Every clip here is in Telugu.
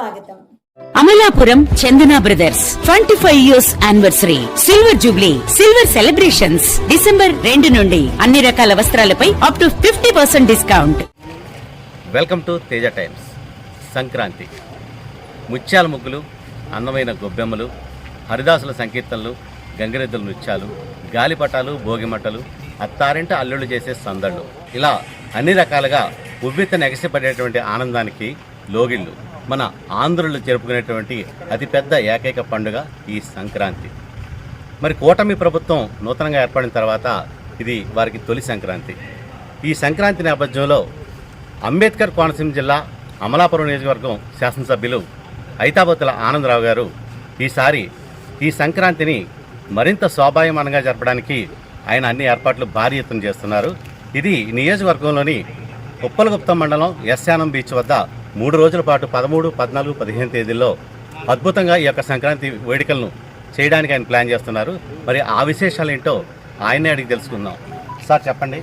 స్వాగతం. Amalapuram Chandana brothers twenty five years anniversary silver jubilee silver celebrations December రెండు నుండి అన్ని రకాల వస్త్రాలపై up to fifty percent discount welcome to Teja times Sankranti. ముత్యాల ముగ్గులు అందమైన గొబ్బెమ్మలు హరిదాసుల సంకీర్తనలు గంగిరెద్దుల నృత్యాలు గాలిపటాలు భోగిమట్టలు అత్తారింట అల్లుళ్ళు చేసే సందళ్ళు. ఇలా అన్ని రకాలుగా ఉవ్వెత్తున ఎగసిపడేటువంటి ఆనందానికి లోగిళ్ళు. మన ఆంధ్రులు జరుపుకునేటువంటి అతిపెద్ద ఏకైక పండుగ ఈ సంక్రాంతి. మరి కూటమి ప్రభుత్వం నూతనంగా ఏర్పడిన తర్వాత ఇది వారికి తొలి సంక్రాంతి. ఈ సంక్రాంతి నేపథ్యంలో అంబేద్కర్ కోనసీమ జిల్లా అమలాపురం నియోజకవర్గం శాసనసభ్యులు ఐతాబత్తుల ఆనందరావు గారు ఈసారి ఈ సంక్రాంతిని మరింత శోభాయమానంగా జరపడానికి ఆయన అన్ని ఏర్పాట్లు భారీ ఎత్తున చేస్తున్నారు. ఇది నియోజకవర్గంలోని ఉప్పలగుప్తం మండలం ఎస్యానం బీచ్ వద్ద మూడు రోజుల పాటు పదమూడు పద్నాలుగు పదిహేను తేదీల్లో అద్భుతంగా ఈ యొక్క సంక్రాంతి వేడుకలను చేయడానికి ఆయన ప్లాన్ చేస్తున్నారు. మరి ఆ విశేషాలు ఏంటో ఆయనే అడిగి తెలుసుకుందాం. సార్ చెప్పండి.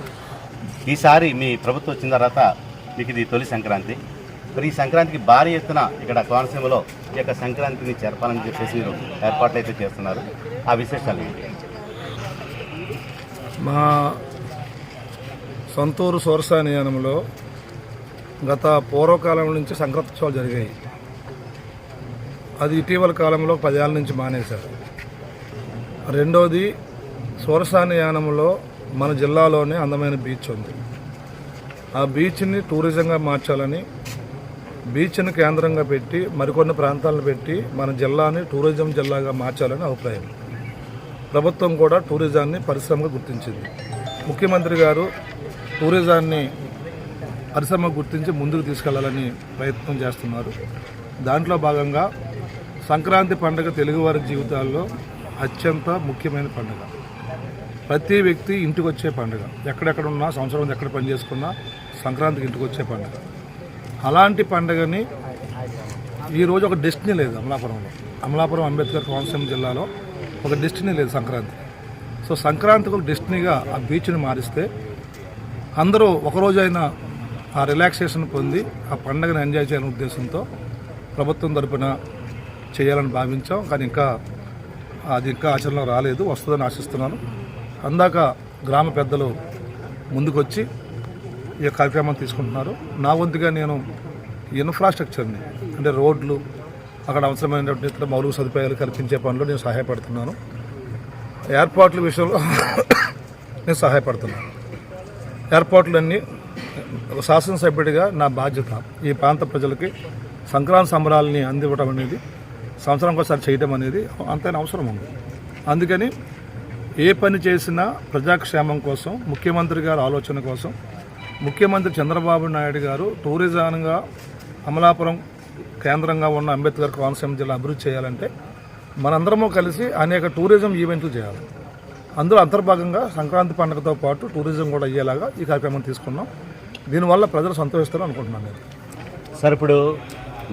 ఈసారి మీ ప్రభుత్వం వచ్చిన తర్వాత మీకు ఇది తొలి సంక్రాంతి. మరి ఈ సంక్రాంతికి భారీ ఎత్తున ఇక్కడ కోనసీమలో ఈ యొక్క సంక్రాంతిని జరపాలని చెప్పేసి మీరు ఏర్పాట్లు అయితే చేస్తున్నారు. ఆ విశేషాలు ఏంటి? మా సొంతూరు సోరసానియానంలో గత పూర్వకాలం నుంచి సంక్రతోత్సవాలు జరిగాయి. అది ఇటీవల కాలంలో పదేళ్ళ నుంచి మానేశారు. రెండోది సూరసానియానంలో మన జిల్లాలోనే అందమైన బీచ్ ఉంది. ఆ బీచ్ని టూరిజంగా మార్చాలని బీచ్ని కేంద్రంగా పెట్టి మరికొన్ని ప్రాంతాలను పెట్టి మన జిల్లాని టూరిజం జిల్లాగా మార్చాలని అభిప్రాయం. ప్రభుత్వం కూడా టూరిజాన్ని పరిశ్రమగా గుర్తించింది. ముఖ్యమంత్రి గారు టూరిజాన్ని పరిశ్రమ గుర్తించి ముందుకు తీసుకెళ్ళాలని ప్రయత్నం చేస్తున్నారు. దాంట్లో భాగంగా సంక్రాంతి పండుగ తెలుగువారి జీవితాల్లో అత్యంత ముఖ్యమైన పండుగ. ప్రతి వ్యక్తి ఇంటికి వచ్చే పండుగ. ఎక్కడెక్కడ ఉన్నా సంవత్సరం ఎక్కడ పని చేసుకున్నా సంక్రాంతికి ఇంటికి వచ్చే పండుగ. అలాంటి పండుగని ఈరోజు ఒక డెస్టినీ లేదు అమలాపురంలో. అమలాపురం అంబేద్కర్ కోనసీమ జిల్లాలో ఒక డెస్టినీ లేదు సంక్రాంతి. సో సంక్రాంతికి ఒక డెస్టినీగా ఆ బీచ్ని మారిస్తే అందరూ ఒకరోజైనా ఆ రిలాక్సేషన్ పొంది ఆ పండుగను ఎంజాయ్ చేయాలనే ఉద్దేశంతో ప్రభుత్వం తరపున చేయాలని భావించాం. కానీ ఇంకా అది ఇంకా ఆచరణలో రాలేదు. వస్తుందని ఆశిస్తున్నాను. అందాక గ్రామ పెద్దలు ముందుకొచ్చి ఈ కార్యక్రమం కార్యక్రమాన్ని తీసుకుంటున్నారు. నా వంతుగా నేను ఇన్ఫ్రాస్ట్రక్చర్ని అంటే రోడ్లు అక్కడ అవసరమైనటువంటి ఇతర మౌలిక సదుపాయాలు కల్పించే పనిలో నేను సహాయపడుతున్నాను. ఏర్పాట్ల విషయంలో నేను సహాయపడుతున్నాను. ఏర్పాట్లన్నీ ఒక శాసనసభ్యుడిగా నా బాధ్యత ఈ ప్రాంత ప్రజలకి సంక్రాంతి సంబరాలని అందివ్వడం అనేది సంవత్సరం ఒకసారి చేయడం అనేది అంతైన అవసరం ఉంది. అందుకని ఏ పని చేసినా ప్రజాక్షేమం కోసం ముఖ్యమంత్రి గారి ఆలోచన కోసం ముఖ్యమంత్రి చంద్రబాబు నాయుడు గారు టూరిజంగా అమలాపురం కేంద్రంగా ఉన్న అంబేద్కర్ కోనసీమ జిల్లా అభివృద్ధి చేయాలంటే మనందరము కలిసి అనేక టూరిజం ఈవెంట్లు చేయాలి. అందులో అంతర్భాగంగా సంక్రాంతి పండుగతో పాటు టూరిజం కూడా అయ్యేలాగా ఈ కార్యక్రమం తీసుకున్నాం. దీనివల్ల ప్రజలు సంతోషిస్తారని అనుకుంటున్నాను నేను. సార్ ఇప్పుడు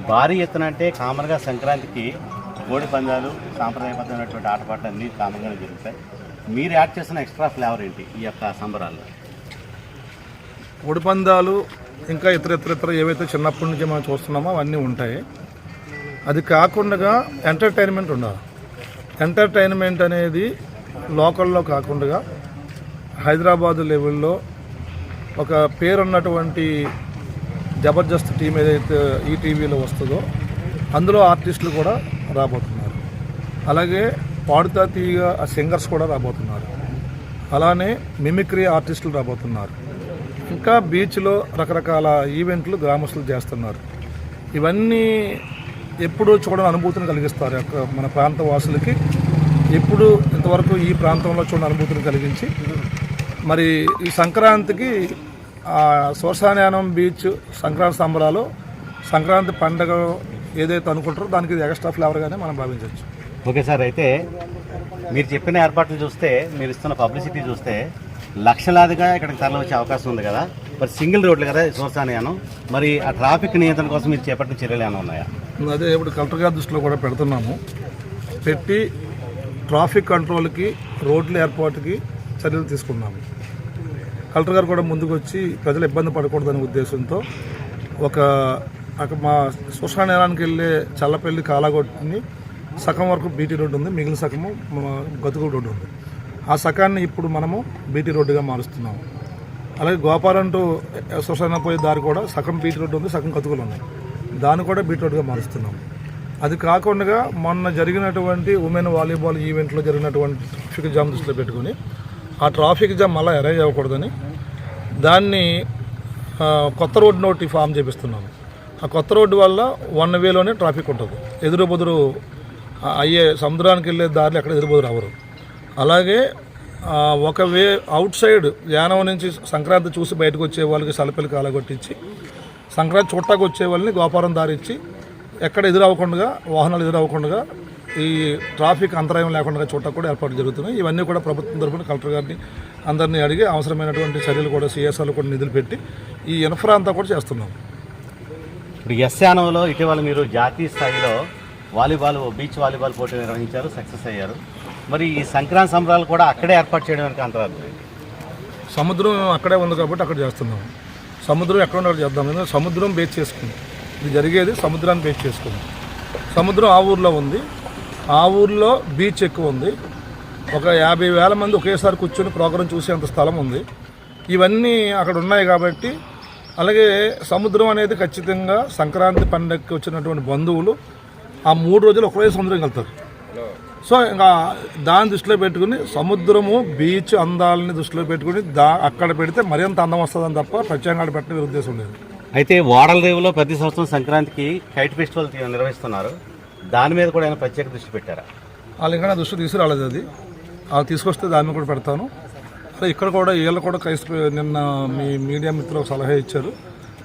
భారీ ఎత్తున అంటే కామన్గా సంక్రాంతికి కోడి పందాలు సాంప్రదాయబద్ధమైనటువంటి ఆటపాటలు అన్నీ కామన్గానే జరుగుతాయి. మీరు యాడ్ చేసిన ఎక్స్ట్రా ఫ్లేవర్ ఏంటి ఈ యొక్క సంబరాల్లో? ఒడిపందాలు ఇంకా ఇతర ఇతర ఇతర ఏవైతే చిన్నప్పటి నుంచి మనం చూస్తున్నామో అవన్నీ ఉంటాయి. అది కాకుండా ఎంటర్టైన్మెంట్ ఉండాలి. ఎంటర్టైన్మెంట్ అనేది లోకల్లో కాకుండా హైదరాబాద్ లెవెల్లో ఒక పేరున్నటువంటి జబర్దస్త్ టీం ఏదైతే ఈటీవీలో వస్తుందో అందులో ఆర్టిస్టులు కూడా రాబోతున్నారు. అలాగే పాడుతా తీగ సింగర్స్ కూడా రాబోతున్నారు. అలానే మిమిక్రీ ఆర్టిస్టులు రాబోతున్నారు. ఇంకా బీచ్లో రకరకాల ఈవెంట్లు గ్రామస్తులు చేస్తున్నారు. ఇవన్నీ ఎప్పుడూ చూడని అనుభూతిని కలిగిస్తారు మన ప్రాంత వాసులకి. ఎప్పుడు ఇంతవరకు ఈ ప్రాంతంలో చూడని అనుభూతిని కలిగించి మరి ఈ సంక్రాంతికి శోషాన్యానం బీచ్ సంక్రాంతి సంబరాలు సంక్రాంతి పండగ ఏదైతే అనుకుంటారో దానికి ఇది ఎక్స్ట్రా ఫ్లేవర్గానే మనం భావించవచ్చు. ఓకే సార్ అయితే మీరు చెప్పిన ఏర్పాట్లు చూస్తే మీరు ఇస్తున్న పబ్లిసిటీ చూస్తే లక్షలాదిగా ఇక్కడికి తరలి వచ్చే అవకాశం ఉంది కదా. మరి సింగిల్ రోడ్లు కదా చూస్తాను మరి ఆ ట్రాఫిక్ నియంత్రణ కోసం మీరు చేపట్టిన చర్యలు ఏమైనా ఉన్నాయా? అదే ఇప్పుడు కలెక్టర్ గారి దృష్టిలో కూడా పెడుతున్నాము. పెట్టి ట్రాఫిక్ కంట్రోల్కి రోడ్ల ఏర్పాటుకి చర్యలు తీసుకున్నాము కలెక్టర్ గారు కూడా ముందుకు వచ్చి ప్రజలు ఇబ్బంది పడకూడదనే ఉద్దేశంతో ఒక మా శ్మశాన నేరానికి వెళ్ళే చల్లపల్లి కాలాగొట్టుని సగం వరకు బీటీ రోడ్డు ఉంది. మిగిలిన సగము గతుకుడు గతుకు రోడ్డు ఉంది. ఆ సగాన్ని ఇప్పుడు మనము బీటీ రోడ్డుగా మారుస్తున్నాము. అలాగే గోపాలం టు పోయే దారి కూడా సగం బీటీ రోడ్డు ఉంది సగం గతుకులు ఉన్నాయి. దాన్ని కూడా బీటీ రోడ్డుగా మారుస్తున్నాము. అది కాకుండా మొన్న జరిగినటువంటి ఉమెన్ వాలీబాల్ ఈవెంట్లో జరిగినటువంటి ట్రాఫిక్ జామ్ దృష్టిలో పెట్టుకుని ఆ ట్రాఫిక్ జామ్ మళ్ళీ అరేంజ్ అవ్వకూడదని దాన్ని కొత్త రోడ్ ఒకటి ఫామ్ చేపిస్తున్నాను. ఆ కొత్త రోడ్డు వల్ల వన్ వేలోనే ట్రాఫిక్ ఉంటుంది. ఎదురు బదురు అయ్యే సముద్రానికి వెళ్ళే దారిలో ఎక్కడ ఎదురు బదురు అవ్వరు. అలాగే ఒక వే అవుట్ సైడ్ యానం నుంచి సంక్రాంతి చూసి బయటకు వచ్చే వాళ్ళకి సలపల్లి కాలగొట్టించి సంక్రాంతి చుట్టాకు వచ్చే వాళ్ళని గోపారం దారి ఇచ్చి ఎక్కడ ఎదురవ్వకుండా వాహనాలు ఎదురవ్వకుండా ఈ ట్రాఫిక్ అంతరాయం లేకుండా చూడటానికి కూడా ఏర్పాటు జరుగుతున్నాయి. ఇవన్నీ కూడా ప్రభుత్వం తరఫున కలెక్టర్ గారిని అందరినీ అడిగి అవసరమైనటువంటి చర్యలు కూడా సిఎస్ఆర్లు కూడా నిధులు పెట్టి ఈ ఇన్ఫ్రా అంతా కూడా చేస్తున్నాం. ఇప్పుడు ఎస్యానంలో ఇటీవల మీరు జాతీయ స్థాయిలో వాలీబాల్ బీచ్ వాలీబాల్ పోటీ నిర్వహించారు సక్సెస్ అయ్యారు. మరి ఈ సంక్రాంతి సంబరాలు కూడా అక్కడే ఏర్పాటు చేయడం వెనక అంతరార్థం సముద్రం అక్కడే ఉంది కాబట్టి అక్కడ చేస్తున్నాం. సముద్రం ఎక్కడ ఉన్న చేద్దాం. ఎందుకంటే సముద్రం బేస్ చేసుకుంది. ఇది జరిగేది సముద్రాన్ని బేస్ చేసుకుంది. సముద్రం ఆ ఊర్లో ఉంది. ఆ ఊర్లో బీచ్ ఎక్కువ ఉంది. ఒక యాభై వేల మంది ఒకేసారి కూర్చొని ప్రోగ్రాం చూసేంత స్థలం ఉంది. ఇవన్నీ అక్కడ ఉన్నాయి కాబట్టి అలాగే సముద్రం అనేది ఖచ్చితంగా సంక్రాంతి పండగకి వచ్చినటువంటి బంధువులు ఆ మూడు రోజులు ఒకరోజు సముద్రం వెళ్తారు. సో ఇంకా దాన్ని దృష్టిలో పెట్టుకుని సముద్రము బీచ్ అందాలని దృష్టిలో పెట్టుకుని దా అక్కడ పెడితే మరింత అందం వస్తుందని తప్ప ప్రత్యేకంగా పెట్టిన ఉద్దేశం లేదు. అయితే ఓడల రేవులో ప్రతి సంవత్సరం సంక్రాంతికి కైట్ ఫెస్టివల్ నిర్వహిస్తున్నారు. దాని మీద కూడా ఆయన ప్రత్యేక దృష్టి పెట్టారా? వాళ్ళు ఇంకా దృష్టి తీసుకురాలేదు అది. అది తీసుకొస్తే దాన్ని కూడా పెడతాను. అలా ఇక్కడ కూడా వీళ్ళు కూడా క్రైస్త నిన్న మీ మీడియా మిత్రులకు సలహా ఇచ్చారు.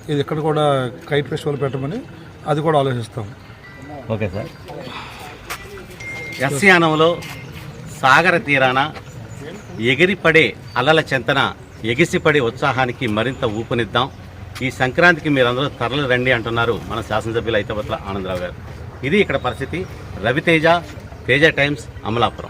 ఇది ఇక్కడ కూడా కైట్ ఫెస్టివల్ పెట్టమని అది కూడా ఆలోచిస్తాం. Okay sir. యస్యానంలో సాగర తీరాన ఎగిరిపడే అలల చెంతన ఎగిసిపడే ఉత్సాహానికి మరింత ఊపునిద్దాం. ఈ సంక్రాంతికి మీరందరూ తరలి రండి అంటున్నారు మన శాసనసభ్యులు ఐతపత్ర ఆనందరావు గారు. ఇది ఇక్కడ పరిస్థితి. Raviteja Teja times Amalapuram.